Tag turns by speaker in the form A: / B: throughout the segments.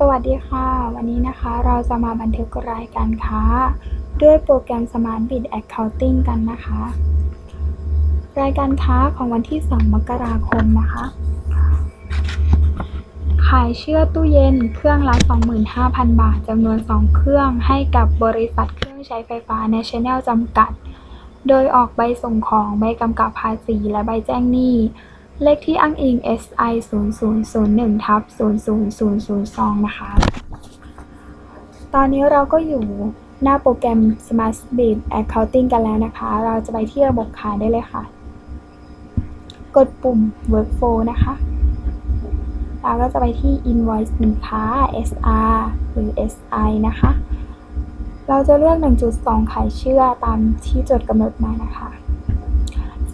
A: สวัสดีค่ะ วันนี้นะคะเราจะมาบันทึกรายการค้า ด้วยโปรแกรม Smart Bid Accounting กันนะคะ รายการค้าของวันที่ 2 มกราคมนะคะ ขายเชื่อตู้เย็นเครื่องละ 25,000 บาทจำนวน 2 เครื่องให้กับบริษัทเครื่องใช้ไฟฟ้า National จำกัด โดยออกใบส่งของใบกำกับภาษีและใบแจ้งหนี้ เลขที่อ้างอิง SI 0001ทับ00002 นะคะ ตอนนี้เราก็อยู่หน้าโปรแกรม Smart Bid Accounting กันแล้วนะคะ เราจะไปที่ระบบขายได้เลยค่ะ กดปุ่ม Workflow นะคะ เราก็จะไปที่ Invoice สินค้า SR หรือ SI นะคะ เราจะเลือก 1.2 ขายเชื่อตามที่จดกำหนดมานะคะ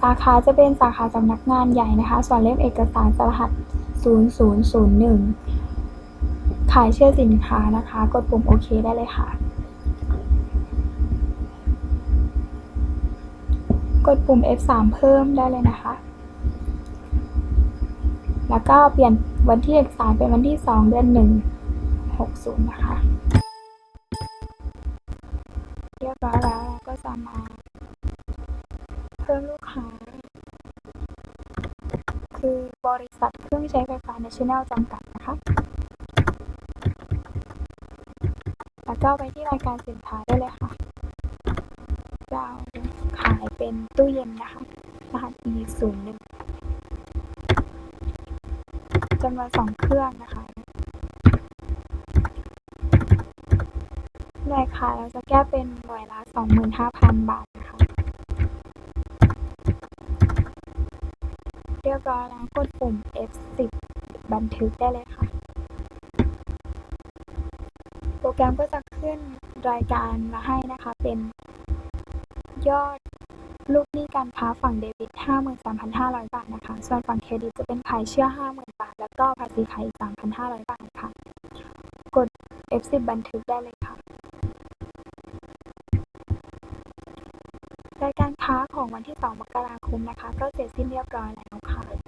A: สาขาจะเป็นสาขาสำนักงานใหญ่นะคะ ส่วนเล่มเอกสารสรหัส 0001 ขายเชื่อสินค้านะคะ กดปุ่มโอเคได้เลยค่ะ กดปุ่ม F3 เพิ่มได้เลยนะคะ แล้วก็เปลี่ยนวันที่เอกสารเป็นวันที่ 2 เดือน 1 60 นะคะ เรียบร้อยแล้วก็จะมา พิ่มลูกค้า คือบริษัทเครื่องใช้ไฟฟ้า National จำกัดนะคะ แล้วก็ไปที่รายการสินค้าได้เลยค่ะเราขายเป็นตู้เย็นนะคะ รหัส E 0 1จำนวนสองเครื่องนะคะหน่วยขายเราจะแก้เป็นหน่วยละ25,000 บาทนะคะ เรียบร้อยแล้วกดปุ่ม F10 บันทึกได้เลยค่ะ โปรแกรมก็จะขึ้นรายการมาให้นะคะ เป็นยอดลูกหนี้การค้าฝั่งเดบิต 53,500 บาทนะคะ ส่วนฝั่งเครดิตจะเป็นขายเชื่อ 50,000 บาท แล้วก็ภาษีขายอีก3,500 บาทค่ะ กด F10 บันทึกได้เลยค่ะ การค้าของวันที่ 2 มกราคมนะคะ ก็เสร็จสิ้นเรียบร้อยแล้วค่ะ